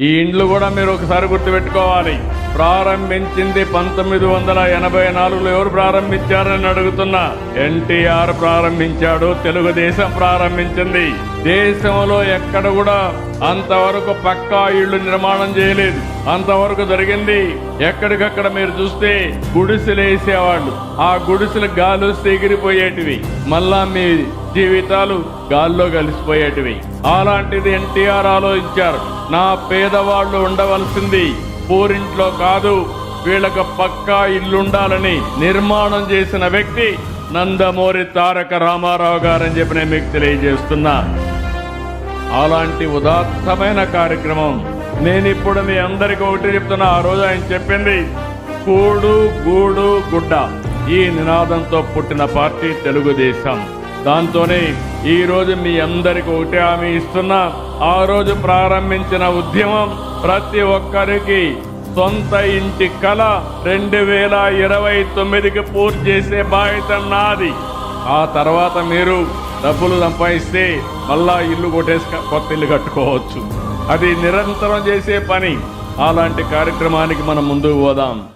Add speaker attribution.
Speaker 1: ఈ ఇండ్లు కూడా మీరు ఒకసారి గుర్తుపెట్టుకోవాలి. ప్రారంభించింది పంతొమ్మిది వందల ఎనభై నాలుగులో ఎవరు ప్రారంభించారని అడుగుతున్నా. ఎన్టీఆర్ ప్రారంభించాడు తెలుగుదేశం ప్రారంభించింది. దేశంలో ఎక్కడ కూడా అంతవరకు పక్కా ఇళ్ళు నిర్మాణం చేయలేదు. అంతవరకు జరిగింది. ఎక్కడికక్కడ మీరు చూస్తే గుడిసెలు వేసేవాళ్ళు. ఆ గుడిసెలు గాలు వస్తే ఎగిరిపోయేటివి మళ్ళా మీ జీవితాలు గాల్లో కలిసిపోయేటివి. అలాంటిది ఎన్టీఆర్ ఆలోచించారు. నా పేదవాళ్ళు ఉండవలసింది పూరింట్లో కాదు వీళ్ళకు పక్కా ఇల్లుండాలని నిర్మాణం చేసిన వ్యక్తి నందమూరి తారక రామారావు గారని చెప్పి నేను మీకు తెలియజేస్తున్నా. అలాంటి ఉదాత్తమైన కార్యక్రమం నేను ఇప్పుడు మీ అందరికి ఒకటి చెప్తున్నా. ఆ రోజు ఆయన చెప్పింది కూడు గూడు గుడ్డ. ఈ నినాదంతో పుట్టిన పార్టీ తెలుగుదేశం. దాంతోనే ఈ రోజు మీ అందరికి ఒకటే హామీ ఇస్తున్నా. ఆ రోజు ప్రారంభించిన ఉద్యమం ప్రతి ఒక్కరికి సొంత ఇంటి కళ రెండు వేల ఇరవై తొమ్మిదికి పూర్తి చేసే బాధ్యత నాది. ఆ తర్వాత మీరు డబ్బులు సంపాదిస్తే మళ్ళా ఇల్లు కొట్టేసి కొత్త ఇల్లు కట్టుకోవచ్చు. అది నిరంతరం చేసే పని. అలాంటి కార్యక్రమానికి మనం ముందుకు పోదాం.